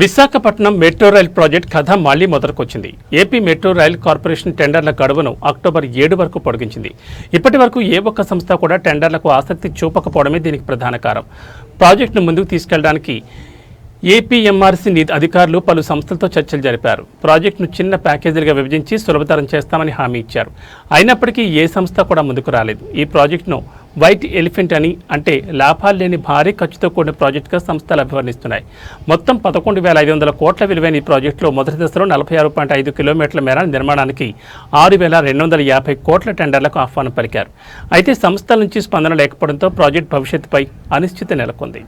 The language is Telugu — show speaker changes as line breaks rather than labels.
విశాఖపట్నం మెట్రో రైల్ ప్రాజెక్ట్ కథ మళ్ళీ మొదలుకొచ్చింది. ఏపీ మెట్రో రైల్ కార్పొరేషన్ టెండర్ల గడువును అక్టోబర్ ఏడు వరకు పొడిగించింది. ఇప్పటి వరకు ఏ ఒక్క సంస్థ కూడా టెండర్లకు ఆసక్తి చూపకపోవడమే దీనికి ప్రధాన కారణం. ప్రాజెక్టును ముందుకు తీసుకెళ్ళడానికి ఏపీఎంఆర్సీ నిధి అధికారులు పలు సంస్థలతో చర్చలు జరిపారు. ప్రాజెక్టును చిన్న ప్యాకేజీలుగా విభజించి సులభతరం చేస్తామని హామీ ఇచ్చారు. అయినప్పటికీ ఏ సంస్థ కూడా ముందుకు రాలేదు. ఈ ప్రాజెక్టును వైట్ ఎలిఫెంట్ అని అంటే లాభాలు లేని భారీ ఖర్చుతో కూడిన ప్రాజెక్టుగా సంస్థలు అభివర్ణిస్తున్నాయి. మొత్తం పదకొండు వేల ఐదు వందల కోట్ల విలువైన ఈ ప్రాజెక్టులో మొదటి దశలో నలభై ఆరు పాయింట్ ఐదు కిలోమీటర్ల మేర నిర్మాణానికి ఆరు వేల రెండు వందల యాభై కోట్ల టెండర్లకు ఆహ్వానం పలికారు. అయితే సంస్థల నుంచి స్పందన లేకపోవడంతో ప్రాజెక్టు భవిష్యత్తుపై అనిశ్చిత నెలకొంది.